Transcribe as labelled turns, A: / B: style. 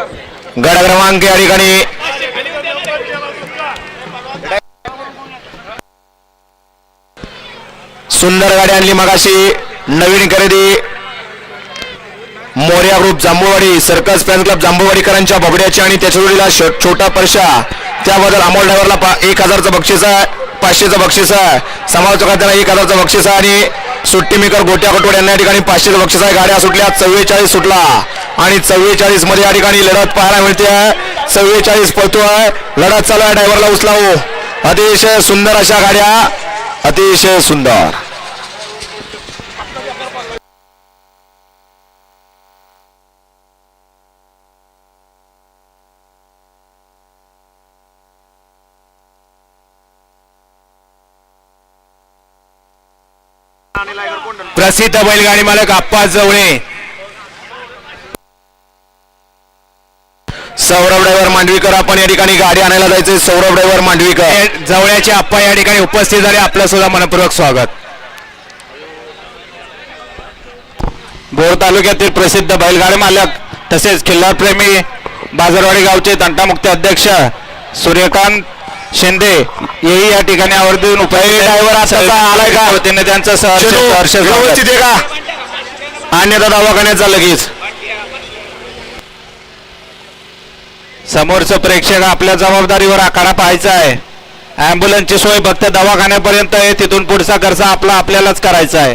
A: गड क्रमांक या ठिकाणी. सुंदर गाडी आणली मगाशी. नवीन खरेदी. Morya group Jambhuwadi circus fan club जांभूवाडीकरांच्या बबड्याची आणि त्याच्या जोडीला छोटा परशा. त्याबद्दल अमोल ड्रायव्हरला एक हजारचं बक्षीस आहे पाचशेचं बक्षीस आहे. समालोचकांना त्यांना एक हजारचं बक्षीस आहे आणि सुट्टी मेकर गोट्या कटोड यांना या ठिकाणी पाचशेचं बक्षीस आहे. गाड्या सुटल्या चव्वेचाळीस सुटला. आणि चव्वेचाळीसमध्ये या ठिकाणी लढत पाहायला मिळते आहे चव्वेचाळीस पळतोय. लढत चालू आहे. ड्रायव्हरला उचलावो. अतिशय सुंदर अशा गाड्या. अतिशय सुंदर. प्रसिद्ध बैलगाडी मालक आप्पा जवळे. सौरभ ड्रायव्हर मांडवीकर. आपण या ठिकाणी गाडी आणायला जायचंय. सौरभ ड्रायव्हर मांडवीकर जवळ्याचे आप्पा या ठिकाणी उपस्थित झाले. आपलं सुद्धा मनपूर्वक स्वागत. बोर तालुक्यातील प्रसिद्ध बैलगाडी मालक तसेच खिल्लार प्रेमी बाजारवाडी गावचे तंटामुक्त अध्यक्ष सूर्यकांत शिंदे हेही या ठिकाणी आवर्जून उपाय ड्रायव्हर आता आलाय का? त्यांचं सहर्ष सहर्ष व्यवस्थित आहे का? अन्यथा दवाखान्याचा लगेच. समोरचं प्रेक्षक आपल्या जबाबदारीवर आखाडा पाहायचा आहे. ॲम्ब्युलन्सची सोय फक्त दवाखान्यापर्यंत आहे तिथून पुढचा खर्च आपला आपल्यालाच करायचा आहे.